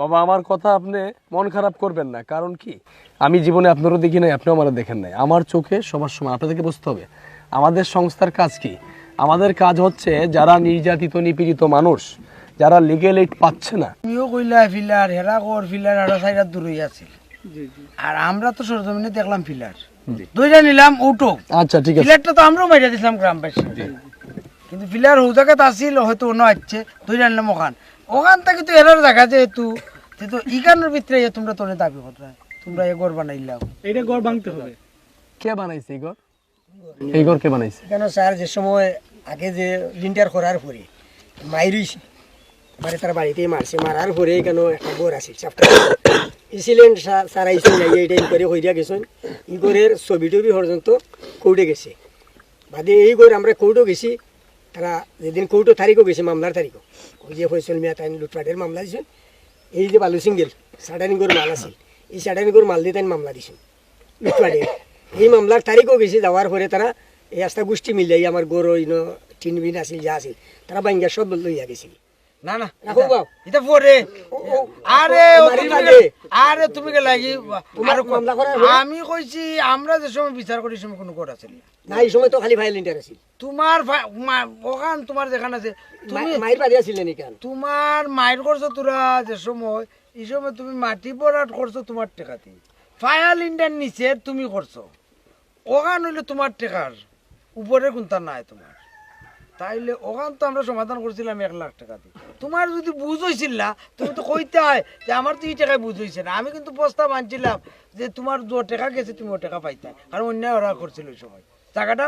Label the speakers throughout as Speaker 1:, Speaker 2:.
Speaker 1: বাবা আমার কথা আপনি মন খারাপ করবেন না। কারণ কি? আমি জীবনে আপনারও দেখি নাই আপনিও আমার দেখেন নাই। আমার চোখে সবার সময় আপনাদেরকে বুঝতে হবে আমাদের সংস্থার কাজ কি? আমাদের কাজ হচ্ছে যারা নির্যাতিত নিপীড়িত মানুষ যারা লিগেল এইড পাচ্ছে না।
Speaker 2: তুমিও কইলা ফিলার হেরা কর ফিলার আরও সাইডার দূরই আছে। আর আমরা তো সরজমিনে দেখলাম ফিলার দুইটা নিলাম উটো
Speaker 1: আচ্ছা ঠিক আছে।
Speaker 2: ফিলারটা তো আমরাও মাইরা দিছিলাম গ্রামবাসী। কিন্তু ফিলার হৌ জায়গাত আসিল হয়তো অন্য আসছে দুইটা নিলাম ওখান। ওখান থেকে তো এরার জায়গা যেহেতু তো। ইকানোর ভিতরে তোমরা তোরে দাবি করতে তোমরা এ গড় বানাইলাও
Speaker 3: এটা গড় ভাঙতে হবে।
Speaker 1: কে বানাইছে এই ঘর? এই ঘর কে বানাইছে?
Speaker 4: কেন স্যার যে সময় আগে যে লিন্টার করার পরে মাইরিস মানে তার বাড়িতেই মারছে মারার পরে কেন একটা গোর আছে চাপটা ইছিলেন স্যার আইসেন এই টাইম করে হইয়া গেছেন। ই গোরের ছবি টবি পর্যন্ত কৌটে গেছে। বাদে এই গোর আমরা কৌটো গেছি তারা যেদিন কোর্টও তারিখও গেছে মামলার তারিখও ওই যে ফৈসল মিয়া তাই লুটপাটের মামলা দিয়েছেন এই যে বালু সিঙ্গেল সাডানি গোর মাল আছিল। এই সাডানিগোর মাল দিয়ে তাই মামলা দিয়েছেন লুটপাটের এই মামলার তারিখও গেছে যাওয়ার পরে তারা এই আস্তা গোষ্ঠী মিলিয়ে আমার গরু ইনো তিন বিন আছিল, যা আছিল তারা বাঙ্গা সব লইয়া গেছিল।
Speaker 2: না না। এটা পরে। আরে তুমি আরে তুমি গে লাগি? আমি কইছি আমরা যে সময় বিচার করি সময় কোনো কোর্ট আছে না।
Speaker 4: না এই সময় তো খালি আছিল।
Speaker 2: তোমার ওখান তোমার যেখানে আছে তুমি
Speaker 4: মায়ের বাড়ি আছিল নিকান
Speaker 2: তোমার মায়ের করছ তোরা যে সময় এই সময় তুমি মাটি পরাট করছ তোমার টেকাতে। ফায়ার ইন্ডিয়ান নিচে তুমি করছ। ওখান হইলে তোমার টেকার। উপরে কোনটা নাই তোমার। তাইলে ওখান তো আমরা সমাধান করছিলাম এক লাখ টাকা দিয়ে। তোমার যদি বুঝ হয়েছিল না তুমি তো কইতে হয় যে আমার তো এই টাকায় বুঝ হয়েছে না। আমি কিন্তু প্রস্তাব আনছিলাম যে তোমার যে টাকা গেছে তুমি ও টাকা পাইতে। কারণ অন্যায় ওরা করছিল ওই সময়। টাকাটা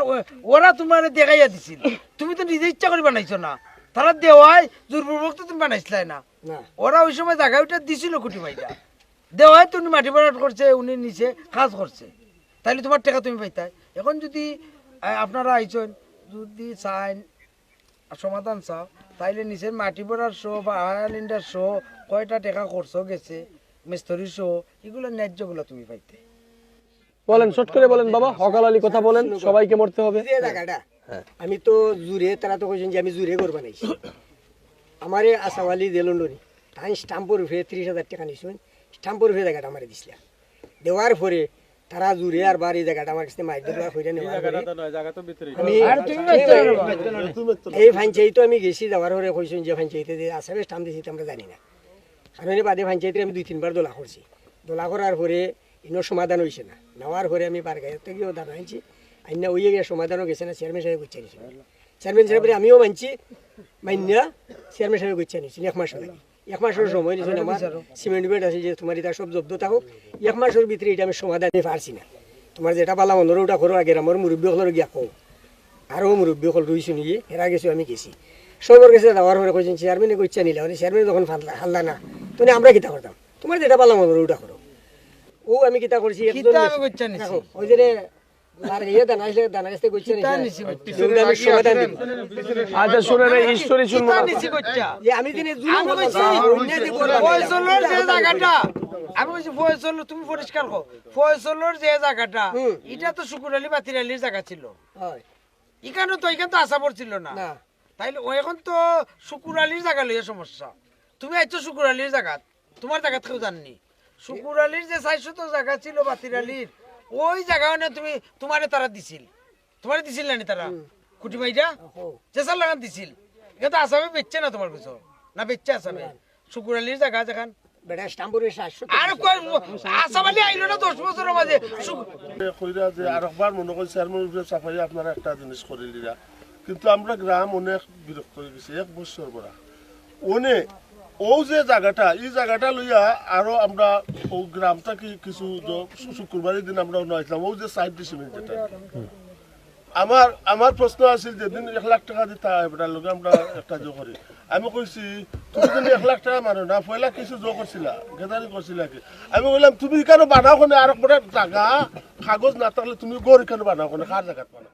Speaker 2: ওরা তোমার দেখাইয়া দিছিল। তুমি তো নিজে ইচ্ছা করে বানাইছো না। তারা দেওয়ায় জোরপূর্বক তো তুমি বানাইছিলাই না। ওরা ওই সময় জায়গা ওইটা দিছিল কুটি ভাইটা দেওয়ায় তো উনি মাটি ভরাট করছে উনি নিচে কাজ করছে। তাইলে তোমার টাকা তুমি পাইতাই। এখন যদি আপনারা আইছেন যদি চাইন সমাধান চাও? তাইলে নিচের মাটি ভরার শো বা আয়ারল্যান্ডের শো কয়টা টাকা করছ গেছে? মিস্তরি শো এগুলো ন্যায্যগুলো তুমি পাইতে।
Speaker 1: বলেন শর্ট করে বলেন বাবা হকাল আলী কথা বলেন সবাইকে মরতে হবে।
Speaker 4: আমি তো জুড়ে তারা তো কইছেন যে আমি জুড়ে ঘর নাই আমারে আসাওয়ালি দে লন্ডনি। তাই স্টাম্পর রুফে ত্রিশ হাজার টাকা নিছেন স্টাম্পর রুফে জায়গাটা আমার দিছিলা। দেওয়ার পরে তারা জুড়ে আর এই জায়গাটা আমার কাছে দেওয়া পরে আমি এই পঞ্চায়েত আমি গেছি যাওয়ার পরে কইছেন যে পঞ্চায়েতে যে আসামে দিছি আমরা জানি না। এর বাদে পঞ্চায়েতে আমি দুই তিনবার দোলা করছি। দোলা করার পরে ইনো সমাধান হয়েছে না। নেওয়ার পরে আমি বারগাঁয়ের থেকেও দাঁড়া আনছি আইনা ওই গিয়ে সমাধানও গেছে না চেয়ারম্যান সাহেব গুচ্ছা নিছি। চেয়ারম্যান সাহেবের আমিও মানছি মান্যা চেয়ারম্যান সাহেব গুচ্ছা নিছি এক মাস লাগে এক মাসের সময় নিয়েছিল আমার সিমেন্ট বেড আছে যে তোমার এটা সব জব্দ থাকুক এক মাসের ভিতরে এটা আমি সমাধান দিতে পারছি না। তোমার যেটা পালা মনের ওটা করো আগে আমার মুরব্বী হলের গিয়া কও। আরও মুরব্বী হল রুইছো নিয়ে এরা গেছো আমি গেছি। সবার কাছে যাওয়ার পরে কইছেন চেয়ারম্যানে কইচ্ছা নিলে মানে চেয়ারম্যান যখন ফাল্লা হাল্লা না। তখন আমরা কিতা করতাম? তোমার যেটা পালা মনের ওটা করো। ও আমি কিতা করছি ওই যে
Speaker 1: আচ্ছা শুনে রে শুনব
Speaker 4: আমি
Speaker 2: আমি ফয়সল তুমি পরিষ্কার ফয়সলের যে জায়গাটা এটা তো শুকুর আলী বাতির আলীর জায়গা ছিল। এখানে তো এখানে তো আশা ছিল না।
Speaker 4: না।
Speaker 2: তাইলে ও এখন তো শুকুর আলীর জায়গা লইয়া সমস্যা। তুমি আইছো শুকুর আলীর জায়গা তোমার জায়গা কেউ জাননি। শুকুর আলীর যে চাইছো তো জায়গা ছিল বাতির আলীর ওই জায়গা মানে তুমি তোমারে তারা দিছিল। তোমারে দিছিল না নি তারা? খুঁটি মাইরা?
Speaker 4: হো।
Speaker 2: চেষ্টার লাগান দিছিল। এটা তো আসামে বেচছে না তোমার কিছু না বেচছে আসামে? শুকুর আলীর জায়গা যেখান না
Speaker 5: মনে আপনারা একটা জিনিস করে কিন্তু আমরা গ্রাম অনেক বিরক্ত হয়ে গেছি এক বছর পরা। অনে ও যে জায়গাটা এই জায়গাটা লইয়া আরও আমরা ও গ্রামটা কি কিছু শুক্রবারের দিন আমরা নয়ছিলাম ও যে সাইড দিছি যেটা আমার আমার প্রশ্ন আছিল যেদিন এক লাখ টাকা দিতে এবার লোক আমরা একটা জো করি। আমি কইছি তুমি যদি এক লাখ টাকা মারো না পয়লা কিছু জো করছিলা গেদারি করছিলা কি? আমি বললাম তুমি কেন বানাও কোনে? আর একটা জায়গা কাগজ না থাকলে তুমি গড় কেন বানাও কোনে? কার জায়গাত বানাও?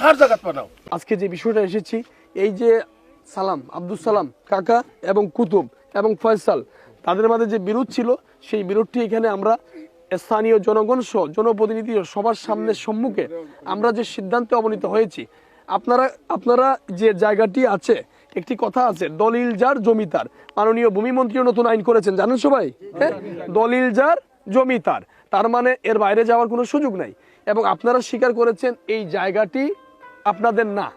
Speaker 5: কার জায়গাত বানাও?
Speaker 1: আজকে যে বিষয়টা এসেছি এই যে সালাম আব্দুল সালাম, কাকা এবং কুতুব এবং ফয়সাল। তাদের মাঝে যে বিরোধ ছিল, সেই বিরোধটি এখানে আমরা স্থানীয় জনগণ সহ, জনপ্রতিনিধি সবার সামনে সম্মুখে আমরা যে সিদ্ধান্তে অবনীত হয়েছি, আপনারা আপনারা যে জায়গাটি আছে, একটি কথা আছে, দলিল যার জমিতার মাননীয় ভূমিমন্ত্রীও নতুন আইন করেছেন, জানেন সবাই? হ্যাঁ? দলিল যার জমিতার তার। মানে এর বাইরে যাওয়ার কোনো সুযোগ নাই। এবং আপনারা স্বীকার করেছেন, এই জায়গাটি আপনাদের না।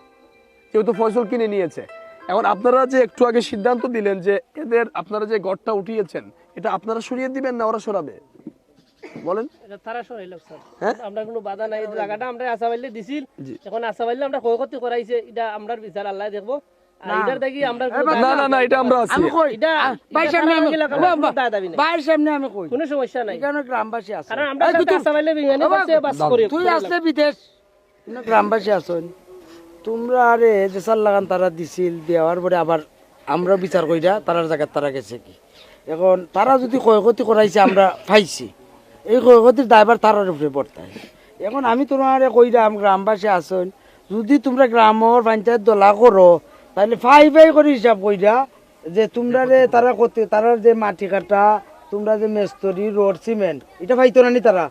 Speaker 1: যেহেতু ফসল কিনে নিয়েছে। এখন আপনারা যে একটু আগে সিদ্ধান্ত দিলেন যে এদের আপনারা যে গড়টা উঠিয়েছেন এটা আপনারা সরিয়ে দিবেন না ওরা সরাবে? বলেন।
Speaker 3: তারা সরাইল স্যার।
Speaker 1: হ্যাঁ?
Speaker 3: আমরা কোনো বাধা নাই। জায়গাটা আমরা আশা পাইলে দিছিল এখন আশা পাইলে আমরা ক্ষয়ক্ষতি করাইছে এটা আমরা বিচার আল্লাহ দেখব। আর এটার দেখি আমরা কোনো
Speaker 1: না না না এটা আমরা আছি।
Speaker 2: আমি কই?
Speaker 3: এটা-
Speaker 2: আ, ভাই
Speaker 3: এটা
Speaker 2: সামনে
Speaker 3: তারা
Speaker 2: আমি
Speaker 3: আমাকে এলাকার
Speaker 2: বা,
Speaker 3: কোনো
Speaker 2: বা,
Speaker 3: দায় দাবি নাই।
Speaker 2: ভাইয়ের সামনে আমি কই?
Speaker 3: কোনো সমস্যা নাই।
Speaker 2: এখানে গ্রামবাসী আছে।
Speaker 3: কারণ আমরা
Speaker 2: এই
Speaker 3: যাতে
Speaker 2: তুই-
Speaker 3: আশা পাইলে বিজ্ঞানী
Speaker 2: বাবা,
Speaker 3: করছে বাস করি।
Speaker 2: তুই আসলে বিদেশ। এখানে গ্রামবাসী আছেন তোমরা আরে যে সাল লাগান তারা দিছিল, দেওয়ার পরে আবার আমরা বিচার কইরা তারার জায়গায় তারা গেছে কি? এখন তারা যদি ক্ষয়ক্ষতি করাইছে, আমরা পাইছি। এই ক্ষয়ক্ষতির দায়ভার তারার উপরে পড়তায় এখন আমি তোমার কইরাম, গ্রামবাসী আছেন যদি তোমরা গ্রামের পঞ্চায়েত দলা করো, তাহলে ফাই ফাই করে হিসাব কইরা যে তোমরা রে তারা করতে তারার যে মাটি কাটা, তোমরা যে মেস্তরি, রোড, সিমেন্ট, এটা পাইতো না নি তারা।